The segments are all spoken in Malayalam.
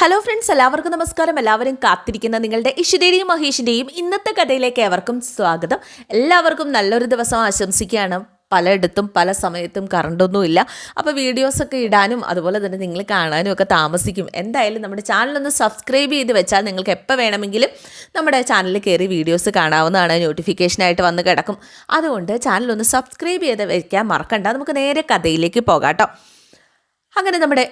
ഹലോ ഫ്രണ്ട്സ് എല്ലാവർക്കും നമസ്കാരം. എല്ലാവരും കാത്തിരിക്കുന്ന നിങ്ങളുടെ ഇഷിതയുടെയും മഹേഷിന്റെയും ഇന്നത്തെ കഥയിലേക്ക് എവർക്കും സ്വാഗതം. എല്ലാവർക്കും നല്ലൊരു ദിവസം ആശംസിക്കുകയാണ്. പലയിടത്തും പല സമയത്തും കറണ്ടൊന്നുമില്ല അപ്പോൾ വീഡിയോസൊക്കെ ഇടാനും അതുപോലെ തന്നെ നിങ്ങൾ കാണാനും ഒക്കെ താമസിക്കും. എന്തായാലും നമ്മുടെ ചാനലൊന്ന് സബ്സ്ക്രൈബ് ചെയ്ത് വെച്ചാൽ നിങ്ങൾക്ക് എപ്പോൾ വേണമെങ്കിലും നമ്മുടെ ചാനലിൽ കയറി വീഡിയോസ് കാണാവുന്നതാണ്. നോട്ടിഫിക്കേഷനായിട്ട് വന്ന് കിടക്കും. അതുകൊണ്ട് ചാനലൊന്ന് സബ്സ്ക്രൈബ് ചെയ്ത് വയ്ക്കാൻ മറക്കണ്ട. നമുക്ക് നേരെ കഥയിലേക്ക് പോകാം കേട്ടോ. അങ്ങനെ നമ്മുടെ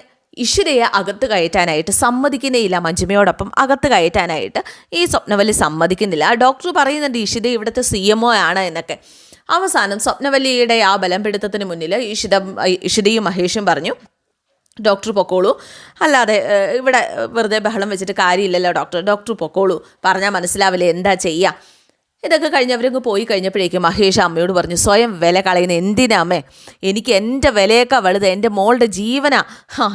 ഇഷിതയെ അകത്ത് കയറ്റാനായിട്ട് സമ്മതിക്കുന്നേയില്ല മഞ്ജുമയോടൊപ്പം അകത്ത് കയറ്റാനായിട്ട്. ഈ സ്വപ്നവലി സമ്മതിക്കുന്നില്ല. ഡോക്ടർ പറയുന്നുണ്ട് ഇഷിത ഇവിടുത്തെ സി എം ഒ ആണ് എന്നൊക്കെ. അവസാനം സ്വപ്നവലിയുടെ ആ ബലം പിടുത്തത്തിന് മുന്നിൽ ഇഷിത ഇഷിതയും മഹേഷും പറഞ്ഞു ഡോക്ടർ പൊക്കോളൂ. അല്ലാതെ ഇവിടെ വെറുതെ ബഹളം വെച്ചിട്ട് കാര്യമില്ലല്ലോ ഡോക്ടർ. ഡോക്ടർ പൊക്കോളൂ. പറഞ്ഞാൽ മനസ്സിലാവില്ലേ എന്താ ചെയ്യുക ഇതൊക്കെ കഴിഞ്ഞവരങ്ങ് പോയി കഴിഞ്ഞപ്പോഴേക്കും മഹേഷ് അമ്മയോട് പറഞ്ഞു സ്വയം വില കളയുന്ന എന്തിനാ അമ്മേ? എനിക്ക് എന്റെ വിലയേക്കാ വലുത് എന്റെ മോളുടെ ജീവനാ.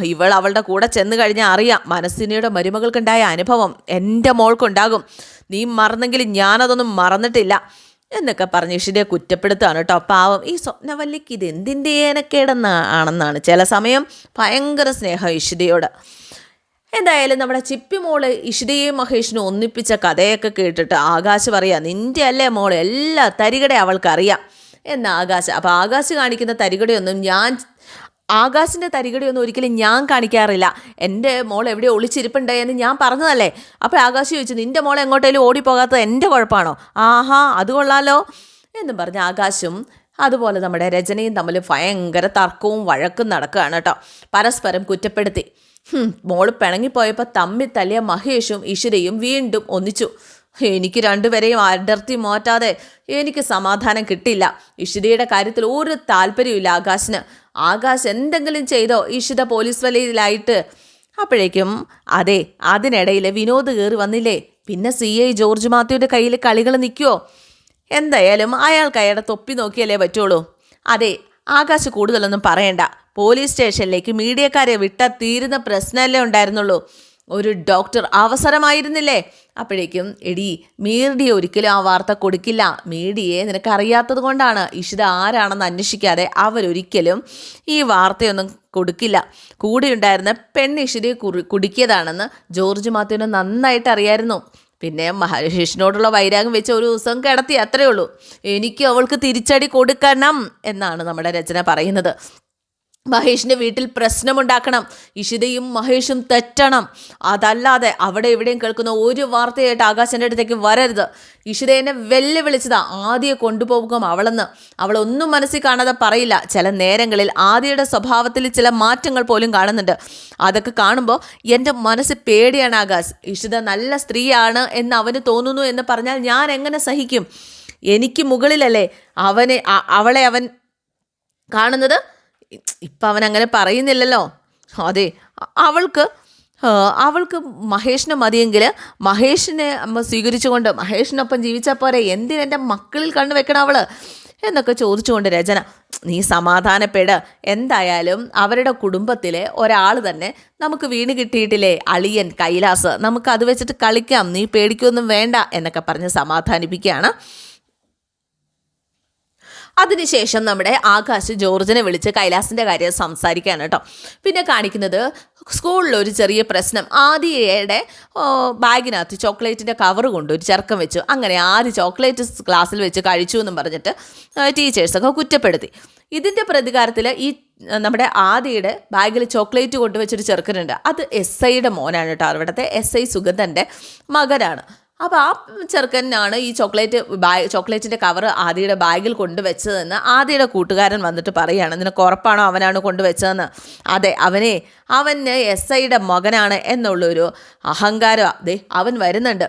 ഇവൾ അവളുടെ കൂടെ ചെന്ന് കഴിഞ്ഞാൽ അറിയാം മനസ്സിനിയുടെ മരുമകൾക്കുണ്ടായ അനുഭവം എന്റെ മോൾക്കുണ്ടാകും. നീ മറന്നെങ്കിലും ഞാനതൊന്നും മറന്നിട്ടില്ല എന്നൊക്കെ പറഞ്ഞ് ഇഷിനെ കുറ്റപ്പെടുത്തുകയാണ് കേട്ടോ. പാവം ഈ സ്വപ്നവല്ലിക്ക് ഇത് എന്തിന്റെ ഏനക്കേടെന്ന് ആണെന്നാണ്. ചില സമയം ഭയങ്കര സ്നേഹം ഇഷിതയോട് എന്തായാലും നമ്മുടെ ചിപ്പി മോൾ ഇഷിതയെയും മഹേഷിനും ഒന്നിപ്പിച്ച കഥയൊക്കെ കേട്ടിട്ട് ആകാശ് പറയാ നിന്റെ അല്ലേ മോൾ എല്ലാ തരികടെ അവൾക്കറിയാം. എന്ന് ആകാശ് അപ്പോൾ ആകാശ് കാണിക്കുന്ന തരികടയൊന്നും ഞാൻ ആകാശിന്റെ തരികടയൊന്നും ഒരിക്കലും ഞാൻ കാണിക്കാറില്ല. എന്റെ മോൾ എവിടെ ഒളിച്ചിരിപ്പുണ്ട് എന്ന് ഞാൻ പറഞ്ഞതല്ലേ? അപ്പോൾ ആകാശ് ചോദിച്ചു നിന്റെ മോൾ എങ്ങോട്ടേലും ഓടിപ്പോകാത്തത് എന്റെ കുഴപ്പമാണോ? ആഹാ അത് കൊള്ളാലോ. എന്നും പറഞ്ഞ് ആകാശും അതുപോലെ നമ്മുടെ രചനയും തമ്മിൽ ഭയങ്കര തർക്കവും വഴക്കും നടക്കുകയാണ് കേട്ടോ. പരസ്പരം കുറ്റപ്പെടുത്തി. മോൾ പിണങ്ങിപ്പോയപ്പോൾ തമ്മി തല്ലിയ മഹേഷും ഈശ്വരയും വീണ്ടും ഒന്നിച്ചു. എനിക്ക് രണ്ടുപേരെയും അടർത്തി മാറ്റാതെ എനിക്ക് സമാധാനം കിട്ടില്ല ഇഷിതയുടെ കാര്യത്തിൽ ഒരു താല്പര്യമില്ല ആകാശിന്. ആകാശ് എന്തെങ്കിലും ചെയ്തോ ഇഷിത പോലീസ് വലയിലായിട്ട്. അപ്പോഴേക്കും അതെ അതിനിടയിൽ വിനോദ് കയറി വന്നില്ലേ? പിന്നെ സി ഐ ജോർജ് മാത്യുവിന്റെ കയ്യിൽ കളികൾ നിൽക്കുമോ എന്തായാലും അയാൾക്ക് അയാളുടെ തൊപ്പി നോക്കിയാലേ പറ്റുള്ളൂ. അതെ ആകാശ് കൂടുതലൊന്നും പറയണ്ട. പോലീസ് സ്റ്റേഷനിലേക്ക് മീഡിയക്കാരെ വിട്ട തീരുന്ന പ്രശ്നമല്ലേ ഉണ്ടായിരുന്നുള്ളൂ. ഒരു ഡോക്ടർ അവസരമായിരുന്നില്ലേ? അപ്പോഴേക്കും എടി മീഡിയ ഒരിക്കലും ആ വാർത്ത കൊടുക്കില്ല. മീഡിയയെ നിനക്കറിയാത്തത് കൊണ്ടാണ്. ഇഷിത ആരാണെന്ന് അന്വേഷിക്കാതെ അവരൊരിക്കലും ഈ വാർത്തയൊന്നും കൊടുക്കില്ല. കൂടെയുണ്ടായിരുന്ന പെണ്ണ് ഇഷിതയെ കുറി കുടുക്കിയതാണെന്ന് ജോർജ് മാത്യുവിന് നന്നായിട്ട് അറിയായിരുന്നു. പിന്നെ മഹേഷിനോടുള്ള വൈരാഗ്യം വെച്ച് ഒരു ദിവസം കിടത്തി അത്രയേ ഉള്ളൂ. എനിക്ക് അവൾക്ക് തിരിച്ചടി കൊടുക്കണം എന്നാണ് നമ്മുടെ രചന പറയുന്നത്. മഹേഷിന്റെ വീട്ടിൽ പ്രശ്നമുണ്ടാക്കണം. ഇഷിതയും മഹേഷും തെറ്റണം. അതല്ലാതെ അവിടെ എവിടെയും കേൾക്കുന്ന ഒരു വാർത്തയായിട്ട് ആകാശന്റെ അടുത്തേക്ക് വരരുത്. ഇഷിത എന്നെ വെല്ലുവിളിച്ചതാ. ആദ്യം കൊണ്ടുപോകും അവളെന്ന്. അവളൊന്നും മനസ്സിൽ കാണാതെ പറയില്ല. ചില നേരങ്ങളിൽ ആദ്യയുടെ സ്വഭാവത്തിൽ ചില മാറ്റങ്ങൾ പോലും കാണുന്നുണ്ട്. അതൊക്കെ കാണുമ്പോൾ എന്റെ മനസ്സ് പേടിയാണ് ആകാശ്. ഇഷിത നല്ല സ്ത്രീയാണ് എന്ന് അവന് തോന്നുന്നു എന്ന് പറഞ്ഞാൽ ഞാൻ എങ്ങനെ സഹിക്കും? എനിക്ക് മുകളിലല്ലേ അവനെ അവളെ അവൻ കാണുന്നത്? ഇപ്പം അവൻ അങ്ങനെ പറയുന്നില്ലല്ലോ. അതെ അവൾക്ക് അവൾക്ക് മഹേഷിനെ മതിയെങ്കിൽ മഹേഷിനെ സ്വീകരിച്ചുകൊണ്ട് മഹേഷിനൊപ്പം ജീവിച്ചാൽ പോരെ എന്തിനെന്റെ മക്കളിൽ കണ്ണു വെക്കണം അവൾ എന്നൊക്കെ ചോദിച്ചുകൊണ്ട് രചന നീ സമാധാനപ്പെട്. എന്തായാലും അവരുടെ കുടുംബത്തിലെ ഒരാൾ തന്നെ നമുക്ക് വീണ് കിട്ടിയിട്ടില്ലേ അളിയൻ കൈലാസ്. നമുക്ക് അത് വെച്ചിട്ട് കളിക്കാം നീ പേടിക്കൊന്നും വേണ്ട എന്നൊക്കെ പറഞ്ഞ് സമാധാനിപ്പിക്കുകയാണ്. അതിനുശേഷം നമ്മുടെ ആകാശ് ജോർജിനെ വിളിച്ച് കൈലാസിന്റെ കാര്യം സംസാരിക്കുകയാണ് കേട്ടോ. പിന്നെ കാണിക്കുന്നത് സ്കൂളിൽ ഒരു ചെറിയ പ്രശ്നം. ആദിയയുടെ ബാഗിനകത്ത് ചോക്ലേറ്റിന്റെ കവർ കൊണ്ട് ഒരു ചെറുക്കം വെച്ചു. അങ്ങനെ ആദ്യ ചോക്ലേറ്റ് ക്ലാസ്സിൽ വെച്ച് കഴിച്ചു എന്നും പറഞ്ഞിട്ട് ടീച്ചേഴ്സൊക്കെ കുറ്റപ്പെടുത്തി. ഇതിന്റെ പ്രതികാരത്തിൽ ഈ നമ്മുടെ ആദിയുടെ ബാഗിൽ ചോക്ലേറ്റ് കൊണ്ടുവച്ചൊരു ചെറുക്കനുണ്ട്. അത് എസ് ഐയുടെ മോനാണ് കേട്ടോ. അവിടുത്തെ എസ് ഐ സുഗന്ധന്റെ മകനാണ്. അപ്പോൾ ആ ചെറുക്കനാണ് ഈ ചോക്ലേറ്റ് ബാഗ് ചോക്ലേറ്റിന്റെ കവർ ആദിയുടെ ബാഗിൽ കൊണ്ടുവച്ചതെന്ന് ആദിയുടെ കൂട്ടുകാരൻ വന്നിട്ട് പറയുകയാണ്. നിനക്ക് ഉറപ്പാണോ അവനാണ് കൊണ്ടുവച്ചതെന്ന്? അതെ അവനെ അവന് എസ് ഐയുടെ മകനാണ് എന്നുള്ളൊരു അഹങ്കാരം. അതെ അവൻ വരുന്നുണ്ട്.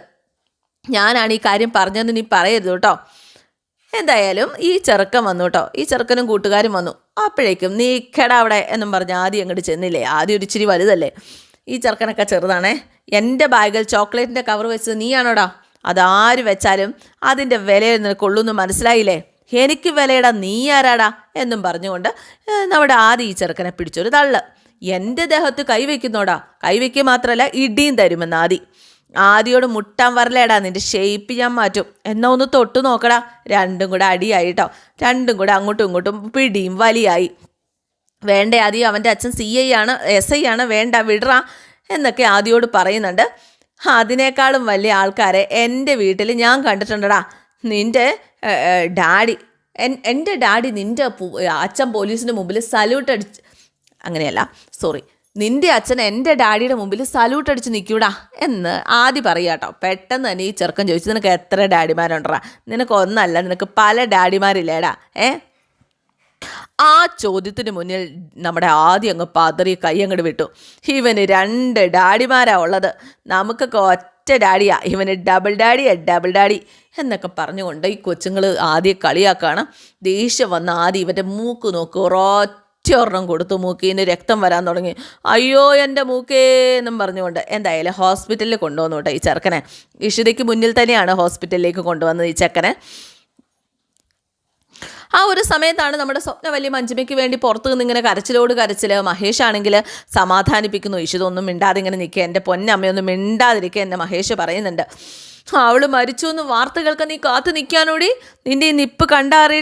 ഞാനാണ് ഈ കാര്യം പറഞ്ഞതെന്ന് നീ പറയരുത് കേട്ടോ. എന്തായാലും ഈ ചെറുക്കൻ വന്നു കേട്ടോ. ഈ ചെറുക്കനും കൂട്ടുകാരും വന്നു. അപ്പോഴേക്കും നീ കെടാ അവിടെ എന്നും പറഞ്ഞ് ആദ്യം അങ്ങോട്ട് ചെന്നില്ലേ? ആദ്യം ഒരു ഇച്ചിരി വലുതല്ലേ? ഈ ചെറുക്കനൊക്കെ ചെറുതാണേ. എന്റെ ബാഗിൽ ചോക്ലേറ്റിന്റെ കവർ വെച്ചത് നീയാണോടാ? അതാര് വെച്ചാലും അതിന്റെ വിലയിൽ നിന്ന് കൊള്ളുന്നു മനസ്സിലായില്ലേ? എനിക്ക് വിലയിടാ നീ ആരാടാ? എന്നും പറഞ്ഞുകൊണ്ട് നമ്മുടെ ആദ്യം ഈ ചെറുക്കനെ പിടിച്ചൊരു തള്ള്. എന്റെ ദേഹത്ത് കൈവയ്ക്കുന്നോടാ കൈവയ്ക്കുക മാത്രമല്ല ഇടിയും തരുമെന്ന് ആദി. ആദ്യോട് മുട്ടാൻ വരലേടാ നിന്റെ ഷേപ്പ് ഞാൻ മാറ്റും. എന്നാ ഒന്ന് തൊട്ട് നോക്കടാ. രണ്ടും കൂടെ അടിയായിട്ടോ രണ്ടും കൂടെ അങ്ങോട്ടും ഇങ്ങോട്ടും പിടിയും വലിയായി. വേണ്ടേ ആദ്യം അവന്റെ അച്ഛൻ സി ഐ ആണ് എസ് ഐ ആണ് വേണ്ട വിടറ എന്നൊക്കെ ആദ്യോട് പറയുന്നുണ്ട്. അതിനേക്കാളും വലിയ ആൾക്കാരെ എന്റെ വീട്ടിൽ ഞാൻ കണ്ടിട്ടുണ്ടടാ. നിന്റെ ഡാഡി എൻ എന്റെ ഡാഡി നിന്റെ അച്ഛൻ പോലീസിന്റെ മുമ്പിൽ സല്യൂട്ട് അടിച്ച് അങ്ങനെയല്ല സോറി നിന്റെ അച്ഛൻ എന്റെ ഡാഡിയുടെ മുമ്പിൽ സല്യൂട്ട് അടിച്ച് നിൽക്കൂടാ എന്ന് ആദ്യം പറയുക കേട്ടോ. പെട്ടെന്ന് തന്നെ ഈ ചെറുക്കൻ ചോദിച്ചു നിനക്ക് എത്ര ഡാഡിമാരുണ്ടടാ? നിനക്ക് ഒന്നല്ല നിനക്ക് പല ഡാഡിമാരില്ലേടാ ഏ? ആ ചോദ്യത്തിന് മുന്നിൽ നമ്മുടെ ആദ്യം അങ്ങ് പതറി കൈ അങ്ങോട്ട് വിട്ടു. ഇവന് രണ്ട് ഡാഡിമാരാ ഉള്ളത്. നമുക്കൊക്കെ ഒറ്റ ഡാഡിയാ. ഇവന് ഡബിൾ ഡാഡിയാ ഡബിൾ ഡാഡി എന്നൊക്കെ പറഞ്ഞുകൊണ്ട് ഈ കൊച്ചുങ്ങൾ ആദ്യം കളിയാക്കാണ്. ദേഷ്യം വന്ന് ആദ്യം ഇവന്റെ മൂക്ക് നോക്ക്. ഒറ്റയൊരെണ്ണം കൊടുത്തു മൂക്കിന് രക്തം വരാൻ തുടങ്ങി. അയ്യോ എന്റെ മൂക്കേ എന്നും പറഞ്ഞുകൊണ്ട് എന്തായാലും ഹോസ്പിറ്റലിൽ കൊണ്ടുവന്നു കേട്ടോ ഈ ചെറുക്കനെ. ഇഷിതയ്ക്ക് മുന്നിൽ തന്നെയാണ് ഹോസ്പിറ്റലിലേക്ക് കൊണ്ടുവന്നത് ഈ ചെക്കനെ. ആ ഒരു സമയത്താണ് നമ്മുടെ സ്വപ്ന വലിയ മഞ്ജുമയ്ക്ക് വേണ്ടി പുറത്തു നിന്ന് ഇങ്ങനെ കരച്ചിലോട് കരച്ചിൽ മഹേഷ് ആണെങ്കിൽ സമാധാനിപ്പിക്കുന്നു. ഇഷിതൊന്നും മിണ്ടാതെ ഇങ്ങനെ നിൽക്കുക. എന്റെ പൊന്നമ്മയൊന്നും മിണ്ടാതിരിക്കുക എന്റെ മഹേഷ് പറയുന്നുണ്ട്. അവൾ മരിച്ചു എന്ന് വാർത്തകൾക്ക് നീ കാത്തു നിൽക്കാനോടി? നിന്റെ ഈ നിപ്പ് കണ്ടാറി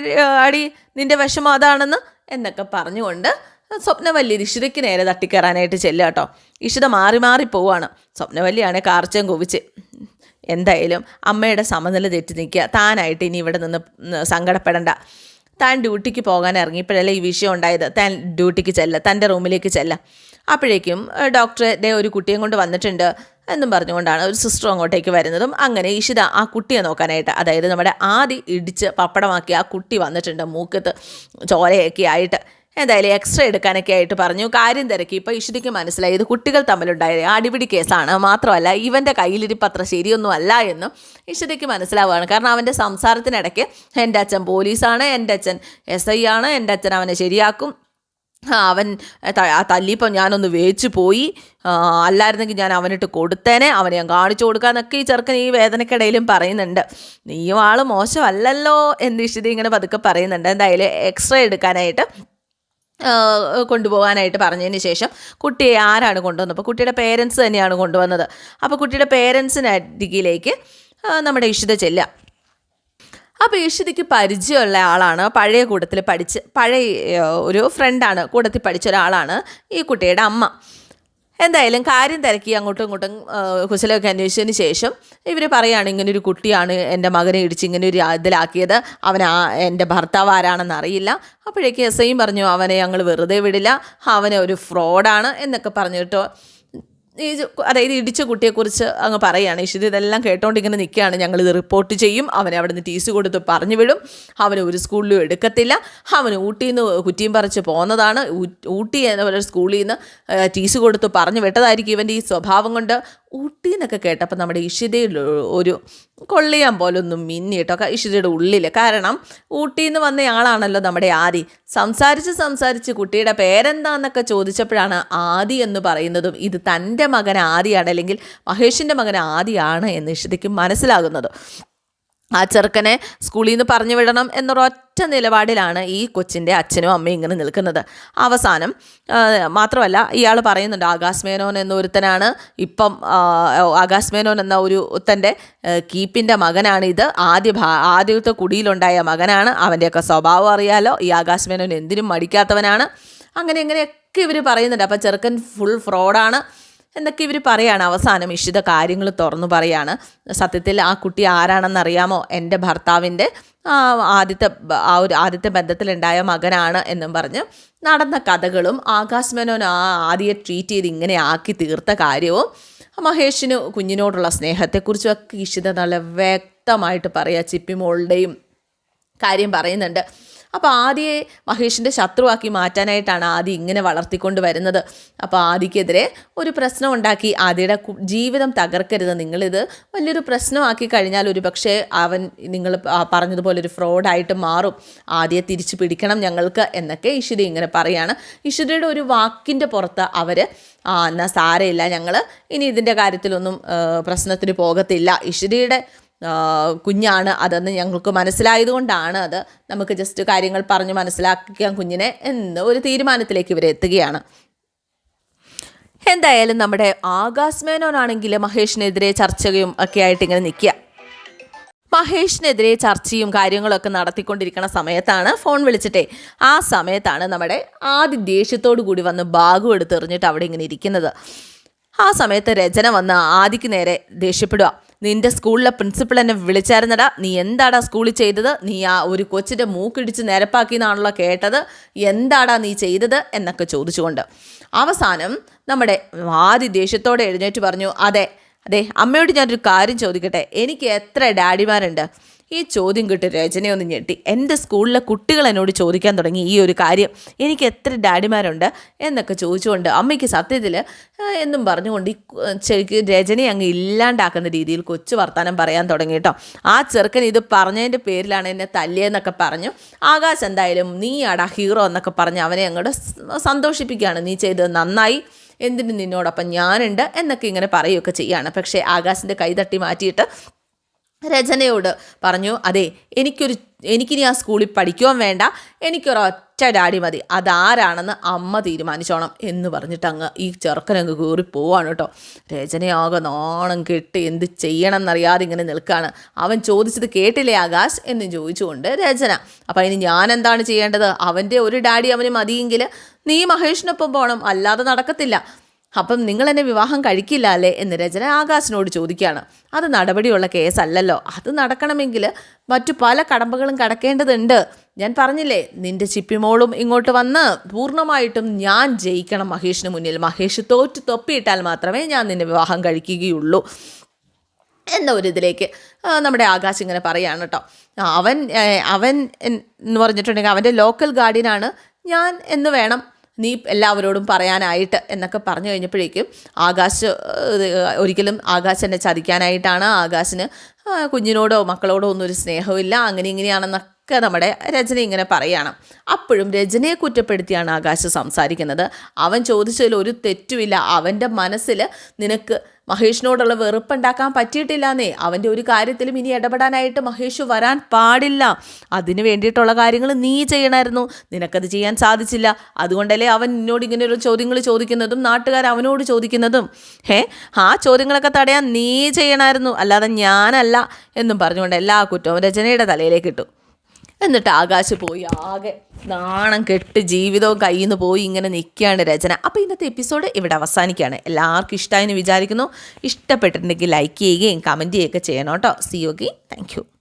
അടി നിന്റെ വിഷമം അതാണെന്ന് എന്നൊക്കെ പറഞ്ഞുകൊണ്ട് സ്വപ്നവല്ലി ഇഷിതയ്ക്ക് നേരെ തട്ടിക്കയറാനായിട്ട് ചെല്ലുക കേട്ടോ. ഇഷിത മാറി മാറി പോവാണ് സ്വപ്നവല്ലിയാണ് കാർച്ചം കുവിച്ച്. എന്തായാലും അമ്മയുടെ സമനില തെറ്റി നിൽക്കുക. താനായിട്ട് ഇനി ഇവിടെ നിന്ന് സങ്കടപ്പെടണ്ട. താൻ ഡ്യൂട്ടിക്ക് പോകാൻ ഇറങ്ങിയപ്പോഴല്ലേ ഈ വിഷയം ഉണ്ടായത്? താൻ ഡ്യൂട്ടിക്ക് ചെല്ല തന്റെ റൂമിലേക്ക് ചെല്ല. അപ്പോഴേക്കും ഡോക്ടറെ ഒരു കുട്ടിയും കൊണ്ട് വന്നിട്ടുണ്ട് എന്നും പറഞ്ഞുകൊണ്ടാണ് ഒരു സിസ്റ്റർ അങ്ങോട്ടേക്ക് വരുന്നതും. അങ്ങനെ ഇഷിത ആ കുട്ടിയെ നോക്കാനായിട്ട് അതായത് നമ്മുടെ ആദി ഇടിച്ച് പപ്പടമാക്കി ആ കുട്ടി വന്നിട്ടുണ്ട് മൂക്കത്ത് ചോരയൊക്കെ ആയിട്ട്. എന്തായാലും എക്സ്റേ എടുക്കാനൊക്കെ ആയിട്ട് പറഞ്ഞു. കാര്യം തിരക്കി. ഇപ്പോൾ ഇഷിതിക്ക് മനസ്സിലായി. ഇത് കുട്ടികൾ തമ്മിലുണ്ടായ അടിപിടി കേസാണ്. മാത്രമല്ല ഇവന്റെ കയ്യിലിരിപ്പ് അത്ര ശരിയൊന്നും അല്ല എന്നും ഇഷിതിക്ക് മനസ്സിലാവുകയാണ്. കാരണം അവന്റെ സംസാരത്തിനിടയ്ക്ക് എന്റെ അച്ഛൻ പോലീസാണ് എന്റെ അച്ഛൻ എസ് ഐ ആണ് എന്റെ അച്ഛൻ അവനെ ശരിയാക്കും. അവൻ ത- ആ തല്ലിയപ്പം ഞാനൊന്ന് വേച്ചു പോയി. അല്ലായിരുന്നെങ്കിൽ ഞാൻ അവനിട്ട് കൊടുത്തേനെ. അവനെ ഞാൻ കാണിച്ചു കൊടുക്കാന്നൊക്കെ ഈ ചെറുക്കൻ ഈ വേദനക്കിടയിലും പറയുന്നുണ്ട്. നീയും ആൾ മോശമല്ലല്ലോ എന്ന് ഇഷിതി ഇങ്ങനെ പതുക്കെ പറയുന്നുണ്ട്. എന്തായാലും എക്സ്റേ എടുക്കാനായിട്ട് കൊണ്ടുപോകാനായിട്ട് പറഞ്ഞതിന് ശേഷം കുട്ടിയെ ആരാണ് കൊണ്ടുവന്നത്? അപ്പോൾ കുട്ടിയുടെ പേരൻസ് തന്നെയാണ് കൊണ്ടുവന്നത്. അപ്പോൾ കുട്ടിയുടെ പേരൻസിന് നമ്മുടെ ഇഷിത ചെല്ലുക. അപ്പോൾ ഈഷിതയ്ക്ക് പരിചയമുള്ള ആളാണ്. പഴയ കൂട്ടത്തിൽ പഠിച്ച് പഴയ ഒരു ഫ്രണ്ടാണ് കൂട്ടത്തിൽ പഠിച്ച ഒരാളാണ് ഈ കുട്ടിയുടെ അമ്മ. എന്തായാലും കാര്യം തിരക്കി അങ്ങോട്ടും ഇങ്ങോട്ടും കുശലമൊക്കെ അന്വേഷിച്ചതിന് ശേഷം ഇവർ പറയുകയാണ് ഇങ്ങനെ ഒരു കുട്ടിയാണ് എന്റെ മകനെ ഇടിച്ച് ഇങ്ങനെ ഒരു ഇതിലാക്കിയത്. അവൻ ആ എന്റെ ഭർത്താവ് ആരാണെന്ന് അറിയില്ല. അപ്പോഴേക്ക് എസ് ഐയും പറഞ്ഞു അവനെ ഞങ്ങൾ വെറുതെ വിടില്ല. അവനെ ഒരു ഫ്രോഡാണ് എന്നൊക്കെ പറഞ്ഞിട്ടോ അതായത് ഇടിച്ച കുട്ടിയെക്കുറിച്ച് അങ്ങ് പറയുകയാണ്. ഇഷിത് ഇതെല്ലാം കേട്ടോണ്ട് ഇങ്ങനെ നിൽക്കുകയാണ് ഞങ്ങളിത് റിപ്പോർട്ട് ചെയ്യും. അവനെ അവിടെ നിന്ന് ടീസ് കൊടുത്ത് പറഞ്ഞു വിടും. അവന് ഒരു സ്കൂളിലും എടുക്കത്തില്ല. അവൻ ഊട്ടിയിൽ നിന്ന് കുറ്റിയും പറിച്ച് പോകുന്നതാണ് ഊട്ടി എന്ന പോലെ സ്കൂളിൽ നിന്ന് ടീസ് കൊടുത്ത് പറഞ്ഞു വിട്ടതായിരിക്കും ഇവന്റെ ഈ സ്വഭാവം കൊണ്ട്. ഊട്ടി എന്നൊക്കെ കേട്ടപ്പോൾ നമ്മുടെ ഇഷിതയിൽ ഒരു കൊള്ളിയാൻ പോലൊന്നും മിന്നി കേട്ടോ ഇഷിതയുടെ ഉള്ളിൽ കാരണം ഊട്ടിയിൽ നിന്ന് വന്നയാളാണല്ലോ നമ്മുടെ ആദി. സംസാരിച്ച് സംസാരിച്ച് കുട്ടിയുടെ പേരെന്താന്നൊക്കെ ചോദിച്ചപ്പോഴാണ് ആദി എന്ന് പറയുന്നതും ഇത് തന്റെ മകൻ ആദിയാണ് അല്ലെങ്കിൽ മഹേഷിന്റെ മകൻ ആദിയാണ് എന്ന് ഇഷിതയ്ക്ക് മനസ്സിലാകുന്നത്. ആ ചെറുക്കനെ സ്കൂളിൽ നിന്ന് പറഞ്ഞു വിടണം എന്നൊരൊറ്റ നിലപാടിലാണ് ഈ കൊച്ചിന്റെ അച്ഛനും അമ്മയും ഇങ്ങനെ നിൽക്കുന്നത്. അവസാനം മാത്രമല്ല ഇയാൾ പറയുന്നുണ്ട് ആകാശ് മേനോൻ എന്നൊരുത്തനാണ്. ഇപ്പം ആകാശ് മേനോൻ എന്ന ഒരു ഒരുത്തന്റെ കീപ്പിന്റെ മകനാണ് ഇത് ആദ്യ ഭാ ആദ്യത്തെ കുടിയിലുണ്ടായ മകനാണ്. അവന്റെയൊക്കെ സ്വഭാവം അറിയാലോ. ഈ ആകാശ് മേനോൻ എന്തിനും മടിക്കാത്തവനാണ്. അങ്ങനെ ഇങ്ങനെയൊക്കെ ഇവർ പറയുന്നുണ്ട്. അപ്പം ചെറുക്കൻ ഫുൾ ഫ്രോഡാണ് എന്നൊക്കെ ഇവർ പറയാണ്. അവസാനം ഇഷിത കാര്യങ്ങൾ തുറന്നു പറയാണ്. സത്യത്തിൽ ആ കുട്ടി ആരാണെന്ന് അറിയാമോ എന്റെ ഭർത്താവിന്റെ ആദ്യത്തെ ആ ഒരു ആദ്യത്തെ ബന്ധത്തിലുണ്ടായ മകനാണ് എന്നും പറഞ്ഞ് നടന്ന കഥകളും ആകാശ് മേനോൻ ആ ആദ്യം ട്രീറ്റ് ചെയ്ത് ഇങ്ങനെ ആക്കി തീർത്ത കാര്യവും മഹേഷിന് കുഞ്ഞിനോടുള്ള സ്നേഹത്തെക്കുറിച്ചും ഒക്കെ ഇഷിത നല്ല വ്യക്തമായിട്ട് പറയുക ചിപ്പിമോളുടെയും കാര്യം പറയുന്നുണ്ട്. അപ്പോൾ ആദിയെ മഹേഷിന്റെ ശത്രുവാക്കി മാറ്റാനായിട്ടാണ് ആദി ഇങ്ങനെ വളർത്തിക്കൊണ്ട് വരുന്നത്. അപ്പോൾ ആദിക്കെതിരെ ഒരു പ്രശ്നം ഉണ്ടാക്കി ആദിയുടെ ജീവിതം തകർക്കരുത്. നിങ്ങളിത് വലിയൊരു പ്രശ്നമാക്കി കഴിഞ്ഞാൽ ഒരു പക്ഷേ അവൻ നിങ്ങൾ പറഞ്ഞതുപോലെ ഒരു ഫ്രോഡായിട്ട് മാറും. ആദ്യം തിരിച്ചു പിടിക്കണം ഞങ്ങൾക്ക് എന്നൊക്കെ ഇഷിത ഇങ്ങനെ പറയാണ്. ഇഷിതയുടെ ഒരു വാക്കിന്റെ പുറത്ത് അവർ ആ എന്നാൽ സാരയില്ല ഞങ്ങൾ ഇനി ഇതിന്റെ കാര്യത്തിലൊന്നും പ്രശ്നത്തിന് പോകത്തില്ല. ആ, കുഞ്ഞാണ് അതെന്ന് ഞങ്ങൾക്ക് മനസ്സിലായതുകൊണ്ടാണ് അത് നമുക്ക് ജസ്റ്റ് കാര്യങ്ങൾ പറഞ്ഞ് മനസ്സിലാക്കിക്കാൻ കുഞ്ഞിനെ എന്ന് ഒരു തീരുമാനത്തിലേക്ക് ഇവരെത്തുകയാണ് എന്തായാലും നമ്മുടെ ആകാശ് മേനോനാണെങ്കിൽ മഹേഷിനെതിരെ ചർച്ചയും ഒക്കെ ആയിട്ട് ഇങ്ങനെ നിൽക്കുക. മഹേഷിനെതിരെ ചർച്ചയും കാര്യങ്ങളൊക്കെ നടത്തിക്കൊണ്ടിരിക്കുന്ന സമയത്താണ് ഫോൺ വിളിച്ചിട്ടേ. ആ സമയത്താണ് നമ്മുടെ ആദ്യ ദേഷ്യത്തോടു കൂടി വന്ന് ബാഗു എടുത്തെറിഞ്ഞിട്ട് അവിടെ ഇങ്ങനെ ഇരിക്കുന്നത്. ആ സമയത്ത് രചന വന്ന് ആദിക്ക് നേരെ ദേഷ്യപ്പെടുക. നിന്റെ സ്കൂളിലെ പ്രിൻസിപ്പൾ എന്നെ വിളിച്ചായിരുന്നടാ. നീ എന്താടാ സ്കൂളിൽ ചെയ്തത്? നീ ആ ഒരു കൊച്ചിന്റെ മൂക്കിടിച്ച് നിരപ്പാക്കി എന്നാണല്ലോ കേട്ടത്. എന്താടാ നീ ചെയ്തത് എന്നൊക്കെ ചോദിച്ചുകൊണ്ട്. അവസാനം നമ്മുടെ ആദ്യ ദേഷ്യത്തോടെ എഴുന്നേറ്റ് പറഞ്ഞു അതെ അതെ അമ്മയോട് ഞാനൊരു കാര്യം ചോദിക്കട്ടെ. എനിക്ക് എത്ര ഡാഡിമാരുണ്ട്. ഈ ചോദ്യം കിട്ടി രചനയൊന്ന് ഞെട്ടി. എന്റെ സ്കൂളിലെ കുട്ടികൾ എന്നോട് ചോദിക്കാൻ തുടങ്ങി ഈ ഒരു കാര്യം. എനിക്ക് എത്ര ഡാഡിമാരുണ്ട്? എന്നൊക്കെ ചോദിച്ചുകൊണ്ട് അമ്മയ്ക്ക് സത്യത്തിൽ എന്നും പറഞ്ഞുകൊണ്ട് ഈ രചനയെ അങ്ങ് ഇല്ലാണ്ടാക്കുന്ന രീതിയിൽ കൊച്ചു വർത്തമാനം പറയാൻ തുടങ്ങി കേട്ടോ. ആ ചെറുക്കൻ ഇത് പറഞ്ഞതിന്റെ പേരിലാണ് എന്നെ തല്ലിയെന്നൊക്കെ പറഞ്ഞു. ആകാശ് എന്തായാലും നീ ആടാ ഹീറോ എന്നൊക്കെ പറഞ്ഞ് അവനെ അങ്ങോട്ട് സന്തോഷിപ്പിക്കുകയാണ്. നീ ചെയ്തത് നന്നായി. എന്തിന് നിന്നോടൊപ്പം ഞാനുണ്ട്? എന്നൊക്കെ ഇങ്ങനെ പറയുകയൊക്കെ ചെയ്യാണ്. പക്ഷേ ആകാശിന്റെ കൈ തട്ടി മാറ്റിയിട്ട് രചനയോട് പറഞ്ഞു അതെ എനിക്കൊരു എനിക്കിനി ആ സ്കൂളിൽ പഠിക്കുവാൻ വേണ്ട. എനിക്കൊരൊറ്റ ഡാഡി മതി. അതാരാണെന്ന് അമ്മ തീരുമാനിച്ചോണം. എന്ന് പറഞ്ഞിട്ട് അങ്ങ് ഈ ചെറുക്കനങ്ങ് കയറി പോവാണ് കേട്ടോ. രചനയാകെ നാണം കെട്ട് എന്ത് ചെയ്യണം എന്നറിയാതെ ഇങ്ങനെ നിൽക്കുകയാണ് അവൻ ചോദിച്ചത് കേട്ടില്ലേ ആകാശ്? എന്ന് ചോദിച്ചുകൊണ്ട് രചന അപ്പം ഇനി ഞാൻ എന്താണ് ചെയ്യേണ്ടത്? അവന്റെ ഒരു ഡാഡി അവന് മതിയെങ്കിൽ നീ മഹേഷിനൊപ്പം പോകണം അല്ലാതെ നടക്കത്തില്ല. അപ്പം നിങ്ങൾ എന്നെ വിവാഹം കഴിക്കില്ല അല്ലേ എന്ന് രചന ആകാശിനോട് ചോദിക്കുകയാണ്. അത് നടപടിയുള്ള കേസല്ലല്ലോ. അത് നടക്കണമെങ്കിൽ മറ്റു പല കടമ്പകളും കടക്കേണ്ടതുണ്ട്. ഞാൻ പറഞ്ഞില്ലേ നിന്റെ ചിപ്പിമോളും ഇങ്ങോട്ട് വന്ന് പൂർണമായിട്ടും ഞാൻ ജയിക്കണം മഹേഷിന് മുന്നിൽ. മഹേഷ് തോറ്റ് തൊപ്പിയിട്ടാൽ മാത്രമേ ഞാൻ നിന്നെ വിവാഹം കഴിക്കുകയുള്ളൂ. എന്ന ഒരു ഇതിലേക്ക് നമ്മുടെ ആകാശ് ഇങ്ങനെ പറയാണ് കേട്ടോ അവൻ അവൻ എന്ന് പറഞ്ഞിട്ടുണ്ടെങ്കിൽ അവന്റെ ലോക്കൽ ഗാർഡിയനാണ് ഞാൻ എന്ന് വേണം നീ എല്ലാവരോടും പറയാനായിട്ട് എന്നൊക്കെ പറഞ്ഞു കഴിഞ്ഞപ്പോഴേക്കും ആകാശ് ഒരിക്കലും ആകാശ് എന്നെ ചതിക്കാനായിട്ടാണ് ആകാശിന് കുഞ്ഞിനോടോ മക്കളോടോ ഒന്നും ഒരു സ്നേഹമില്ല അങ്ങനെ ഇങ്ങനെയാണെന്നൊക്കെ നമ്മുടെ രചന ഇങ്ങനെ പറയണം. അപ്പോഴും രചനയെ കുറ്റപ്പെടുത്തിയാണ് ആകാശ് സംസാരിക്കുന്നത്. അവൻ ചോദിച്ചതിൽ ഒരു തെറ്റുമില്ല. അവന്റെ മനസ്സിൽ നിനക്ക് മഹേഷിനോടുള്ള വെറുപ്പുണ്ടാക്കാൻ പറ്റിയിട്ടില്ലെന്നേ. അവന്റെ ഒരു കാര്യത്തിലും ഇനി ഇടപെടാനായിട്ട് മഹേഷ് വരാൻ പാടില്ല. അതിന് വേണ്ടിയിട്ടുള്ള കാര്യങ്ങൾ നീ ചെയ്യണമായിരുന്നു. നിനക്കത് ചെയ്യാൻ സാധിച്ചില്ല. അതുകൊണ്ടല്ലേ അവൻ നിന്നോട് ഒരു ചോദ്യങ്ങൾ ചോദിക്കുന്നതും നാട്ടുകാർ അവനോട് ചോദിക്കുന്നതും. ഹേ ആ ചോദ്യങ്ങളൊക്കെ തടയാൻ നീ ചെയ്യണമായിരുന്നു. അല്ലാതെ ഞാനല്ല എന്നും പറഞ്ഞുകൊണ്ട് എല്ലാ കുറ്റവും രചനയുടെ തലയിലേക്ക് ഇട്ടു. എന്നിട്ട് ആകാശ് പോയി. ആകെ നാണം കെട്ട് ജീവിതവും കയ്യിൽ നിന്ന് പോയി ഇങ്ങനെ നിൽക്കുകയാണ് രചന. അപ്പോൾ ഇന്നത്തെ എപ്പിസോഡ് ഇവിടെ അവസാനിക്കുകയാണ്. എല്ലാവർക്കും ഇഷ്ടമായെന്ന് വിചാരിക്കുന്നു. ഇഷ്ടപ്പെട്ടിട്ടുണ്ടെങ്കിൽ ലൈക്ക് ചെയ്യുകയും കമന്റ് ചെയ്യുകയൊക്കെ ചെയ്യണം കേട്ടോ. സി യോഗി താങ്ക്